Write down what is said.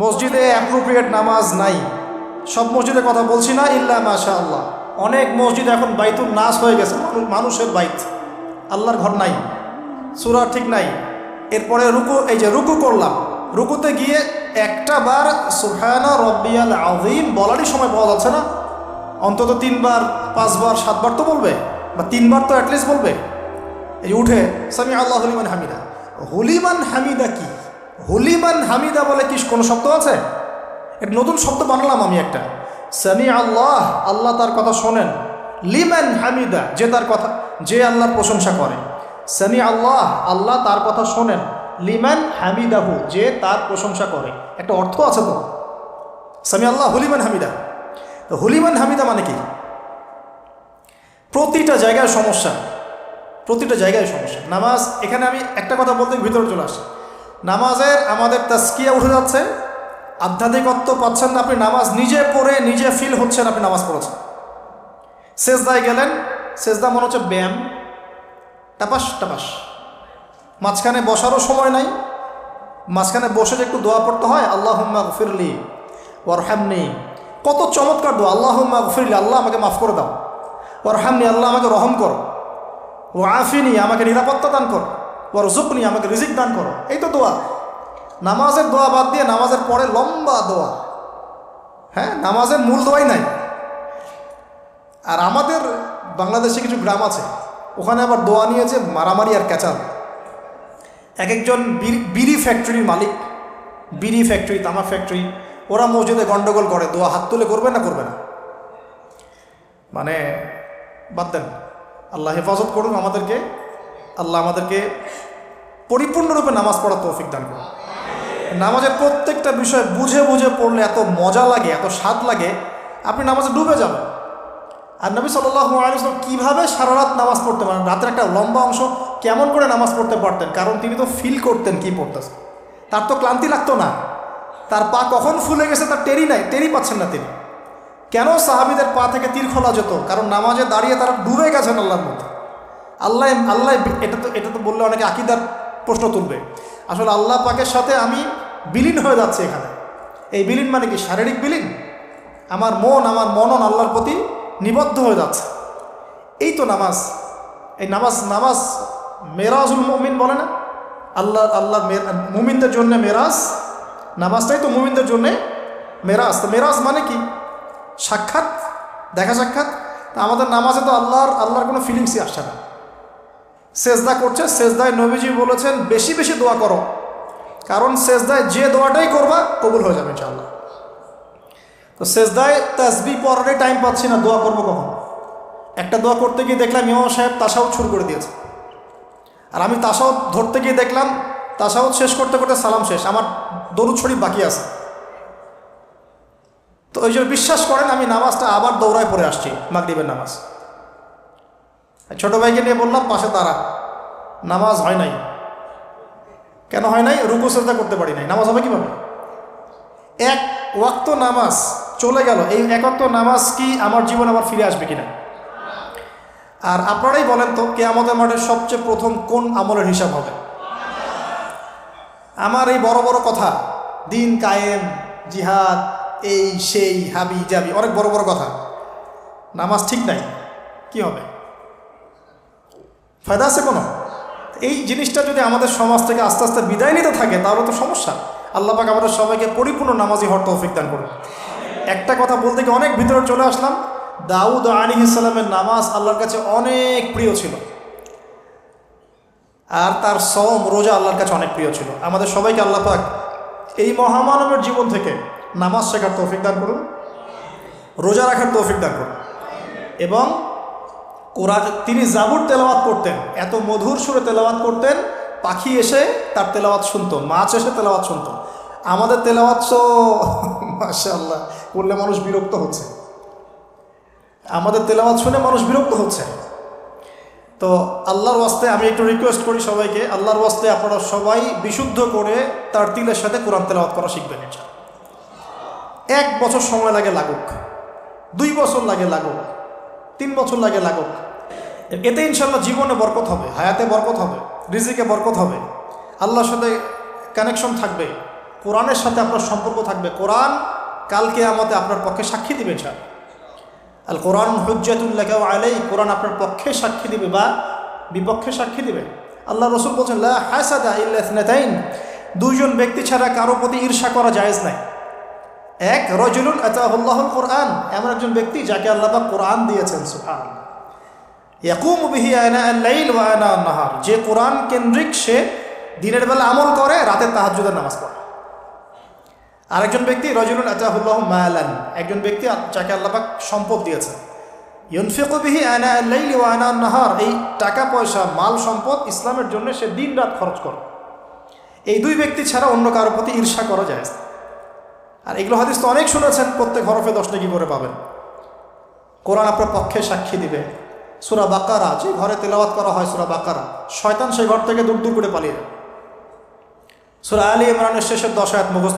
মসজিদে অ্যাপ্রোপ্রিয়েট নামাজ নাই। সব মসজিদে কথা বলছি না ইল্লা মাশা আল্লাহ অনেক মসজিদ এখন বাইতুল নাস হয়ে গেছে মানুষের বাইত। আল্লাহর ঘর নাই। সুরা ঠিক নাই। এরপরে রুকু, এই যে রুকু করলাম। রুকুতে গিয়ে একটা বার সুহানা রব্বিয়াল আজিম বলারই সময় পাওয়া যাচ্ছে না। অন্তত তিনবার, পাঁচবার, সাতবার তো বলবে, বা তিনবার তো অ্যাটলিস্ট বলবে। এই উঠে সামি আল্লাহ হলিমান হামিদা। হলিমান হামিদা কি? হলিমান হামিদা বলে কি কোনো শব্দ আছে? একটা নতুন শব্দ বানালাম আমি একটা। সামি আল্লাহ আল্লাহ তার কথা শোনেন। লিমান হামিদা, যে তার কথা, যে আল্লাহর প্রশংসা করে। সামি আল্লাহ আল্লাহ তার কথা শোনেন। লিমান হামিদাহু, যে তার প্রশংসা করে। একটা অর্থ আছে তো? সামি আল্লাহ হলিমান হামিদা। তো হলিমান হামিদা মানে কি? প্রতিটা জায়গায় সমস্যা। প্রতিটা জায়গায় সমস্যা। নামাজ, এখানে আমি একটা কথা বলতে ভিতরে চলে আসি নামাজের আমাদের তাস্কিয়া উঠে যাচ্ছে। আধ্যাত্মিকত্ব পাচ্ছেন না আপনি, নামাজ নিজে পড়ে নিজে ফিল হচ্ছেন আপনি নামাজ পড়েছেন। সেজদায় গেলেন, সেজদা মনে হচ্ছে ব্যায়াম। টাপাস টাপাস। মাঝখানে বসারও সময় নাই। মাঝখানে বসে যে একটু দোয়া পড়তে হয় আল্লাহ ফিরলি ওয়ারহামনি। কত চমৎকার দোয়া আল্লাহ ফিরলি আল্লাহ আমাকে মাফ করে দাও। ওয়ারহামনি, আল্লাহ আমাকে রহম করো। ও আফিনি, আমাকে নিরাপত্তা দান করো। ওর জুকনি আমাকে রিজিক দান করো। এই তো দোয়া। নামাজের দোয়া বাদ দিয়ে নামাজের পরে লম্বা দোয়া। হ্যাঁ নামাজের মূল দোয়াই নাই। আর আমাদের বাংলাদেশে কিছু গ্রাম আছে, ওখানে আবার দোয়া নিয়েছে মারামারি আর ক্যাচাল। এক একজন বিড়ি- ফ্যাক্টরির মালিক, বিড়ি ফ্যাক্টরি, তামা ফ্যাক্টরি, ওরা মসজিদে গন্ডগোল করে, দোয়া হাত তুলে করবে না করবে না। মানে বাদ দেন, আল্লাহ হেফাজত করুন আমাদেরকে। আল্লাহ আমাদেরকে পরিপূর্ণরূপে নামাজ পড়ার তৌফিক দান করুন। নামাজের প্রত্যেকটা বিষয় বুঝে বুঝে পড়লে এত মজা লাগে, এত স্বাদ লাগে, আপনি নামাজে ডুবে যাবেন। আর নবী সাল্লাহ কীভাবে সারা রাত নামাজ পড়তে পারেন? রাতের একটা লম্বা অংশ কেমন করে নামাজ পড়তে পারতেন? কারণ তিনি তো ফিল করতেন কি পড়তেছেন তার তো ক্লান্তি লাগতো না। তার পা কখন ফুলে গেছে তার টেরি নাই টেরি পাচ্ছেন না তিনি। কেন সাহাবিদের পা থেকে তীর খোলা যেত? কারণ নামাজে দাঁড়িয়ে তারা ডুবে গেছেন আল্লাহর মধ্যে। আল্লাহ আল্লাহ এটা তো এটা তো বললে অনেকে আকিদার প্রশ্ন তুলবে। আসলে আল্লাহ পাকের সাথে আমি বিলীন হয়ে যাচ্ছে এখানে। এই বিলীন মানে কি? শারীরিক বিলীন? আমার মন, আমার মনন আল্লাহর প্রতি নিবদ্ধ হয়ে যাচ্ছে। এই তো নামাজ। এই নামাজ নামাজ মেরাজুল মুমিন বলে না? আল্লাহ আল্লাহ মুমিনদের জন্য মেরাজ। নামাজটাই তো মুমিনদের জন্যে মেরাজ। তো মেরাজ মানে কি? সাক্ষাৎ, দেখা সাক্ষাৎ। তা আমাদের নামাজে তো আল্লাহর আল্লাহর কোনো ফিলিংসই আসছে না। সেজদা করছে, সেজদায় নবীজি বলেছেন, বেশি বেশি দোয়া করো। কারণ সেজদায় যে দোয়াটাই করবা, কবুল হয়ে যাবে ইনশাআল্লাহ। তো সেজদায় তাসবি পড়ারই টাইম পাচ্ছি না, দোয়া করব কখন? একটা দোয়া করতে গিয়ে দেখলাম ইমাম সাহেব তাসাউদ শুরু করে দিয়েছে। আর আমি তাসাউদ ধরতে গিয়ে দেখলাম তাসাউদ শেষ করতে করতে সালাম শেষ, আমার দরুদ শরীফ বাকি আছে। তো ওই জন্য বিশ্বাস করেন, আমি নামাজটা আবার দৌড়ায় পড়ে আসছি, মাগরিবের নামাজ। ছোট ভাইকে নিয়ে বললাম, পাশে তারা নামাজ হয় নাই। কেন হয় নাই? রুকু, শ্রদ্ধা করতে পারি নাই। নামাজ হবে কীভাবে? এক ওয়াক্ত নামাজ চলে গেল। এই এক ওয়াক্ত নামাজ কি আমার জীবন আবার ফিরে আসবে কিনা? আর আপনারাই বলেন তো কে আমাদের মাঠে সবচেয়ে প্রথম কোন আমলের হিসাব হবে? আমার এই বড় বড় কথা, দিন কায়েম, জিহাদ, এই, সেই, হাবি, জাবি, অনেক বড় বড় কথা। নামাজ ঠিক নাই, কি হবে? ফায়দা আছে কোনো? এই জিনিসটা যদি আমাদের সমাজ থেকে আস্তে আস্তে বিদায় নিতে থাকে, তাহলে তো সমস্যা। আল্লাহ পাক আমাদের সবাইকে পরিপূর্ণ নামাজি হওয়ার তৌফিক দান করুন। একটা কথা বলতে গিয়ে অনেক ভিতরে চলে আসলাম। দাউদ আলী ইসলামের নামাজ আল্লাহর কাছে অনেক প্রিয় ছিল। আর তার সম রোজা আল্লাহর কাছে অনেক প্রিয় ছিল। আমাদের সবাইকে আল্লাহ পাক এই মহামানবের জীবন থেকে নামাজ শেখার তৌফিক দান করুন। রোজা রাখার তৌফিক দান করুন। এবং কোরআন, তিনি জাবুর তেলাওয়াত করতেন। এত মধুর সুরে তেলাওয়াত করতেন, পাখি এসে তার তেলাওয়াত শুনতো, মাছ এসে তেলাওয়াত শুনতো। আমাদের তেলাওয়াত তো, মাশাআল্লাহ, করলে মানুষ বিরক্ত হচ্ছে। আমাদের তেলাওয়াত শুনে মানুষ বিরক্ত হচ্ছে। তো আল্লাহর ওয়াস্তে আমি একটু রিকোয়েস্ট করি সবাইকে, আল্লাহর ওয়াস্তে আপনারা সবাই বিশুদ্ধ করে তার তিলের সাথে কোরআন তেলাওয়াত করা শিখবেন এটা এক বছর সময় লাগে লাগুক, দুই বছর লাগে লাগুক, তিন বছর লাগে লাগুক এতে ইনশাল্লাহ জীবনে বরকত হবে, হায়াতে বরকত হবে, রিজিকে বরকত হবে। আল্লাহর সাথে কানেকশন থাকবে, কোরআনের সাথে আপনার সম্পর্ক থাকবে, কোরআন কালকে আমাদের আপনার পক্ষে সাক্ষী দিবে স্যার আল কোরআন হুজ্জাতুল্লাহ আলাই, কোরআন আপনার পক্ষে সাক্ষী দিবে বা বিপক্ষে সাক্ষী দিবে। আল্লাহ রসুল বলছেন, লা হাসাদা দুইজন ব্যক্তি ছাড়া কারও প্রতি ঈর্ষা করা জায়েজ নাই। এক, রজুলুন আতাহুল্লাহুল কোরআন, এমন একজন ব্যক্তি যাকে আল্লাহ কোরআন দিয়েছেন সুবহান ইয়াকুম বিহি আনা আল-লাইল ওয়া আনা আন-নাহার। যে কোরআন কেন্দ্রিক সে দিনের বেলা আমল করে, রাতে তাহাজ্জুদের নামাজ পড়ে। আরেকজন ব্যক্তি, রজুলুন আতাহুল্লাহ মালান। একজন ব্যক্তি যাকে আল্লাহ পাক সম্পদ দিয়েছেন। ইউনফিকু বিহি আনা আল-লাইল ওয়া আনা আন-নাহার। এই টাকা, পয়সা, মাল, সম্পদ ইসলামের জন্য সে দিন রাত খরচ করে। এই দুই ব্যক্তি ছাড়া অন্য কারোর প্রতি ঈর্ষা করা যায়। আর এগুলো হাদিস তো অনেক শুনেছেন, প্রত্যেক হরফে দশ নাকি করে পাবেন। কোরআন আপনার পক্ষে সাক্ষী দিবে। সুরা বাকারা, যে ঘরে তেলাওয়াত করা হয় সুরা বাকারা, শয়তান সেই ঘর থেকে দূর দূর করে পালিয়ে যায়। সুরা আলী ইমরানের শেষের দশ আয়াত মুখস্থ